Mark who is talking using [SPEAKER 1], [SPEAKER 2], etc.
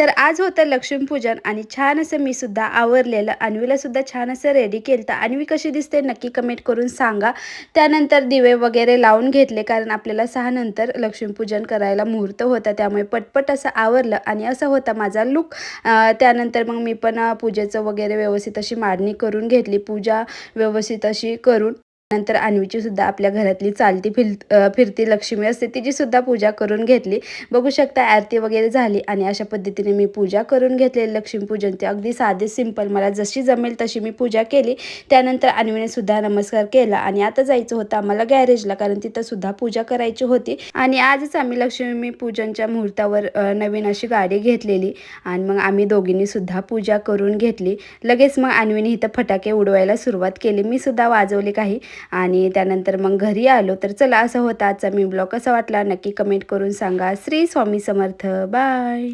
[SPEAKER 1] तर आज होतं लक्ष्मीपूजन आणि छान असं मी सुद्धा आवरलेलं अन्वीला सुद्धा छान असं रेडी केलं. तर अन्वी कशी दिसते नक्की कमेंट करून सांगा. त्यानंतर दिवे वगैरे लावून घेतले कारण आपल्याला सहा नंतर लक्ष्मीपूजन करायला मुहूर्त होता त्यामुळे पटपट असं आवरलं आणि असं होता माझा लुक त्यानंतर मग मी पण पूजेचं वगैरे व्यवस्थित अशी मांडणी करून घेतली पूजा व्यवस्थित अशी करून. नंतर अन्वीची सुद्धा आपल्या घरातली चालती फिर फिरती लक्ष्मी असते तिची सुद्धा पूजा करून घेतली. बघू शकता आरती वगैरे झाली आणि अशा पद्धतीने मी पूजा करून घेतलेली लक्ष्मीपूजन ते अगदी साधे सिंपल मला जशी जमेल तशी मी पूजा केली. त्यानंतर अन्वीने सुद्धा नमस्कार केला आणि आता जायचं होतं आम्हाला गॅरेजला कारण तिथं सुद्धा पूजा करायची होती. आणि आजच आम्ही लक्ष्मी पूजनच्या मुहूर्तावर नवीन अशी गाडी घेतलेली आणि मग आम्ही दोघींनी सुद्धा पूजा करून घेतली. लगेच मग अन्वीने इथं फटाके उडवायला सुरुवात केली. मी सुद्धा वाजवले काही आणि त्यानंतर मग घरी आलो. तर चला असं होता. आजचा मी ब्लॉग कसा वाटला नक्की कमेंट करून सांगा. श्री स्वामी समर्थ. बाय.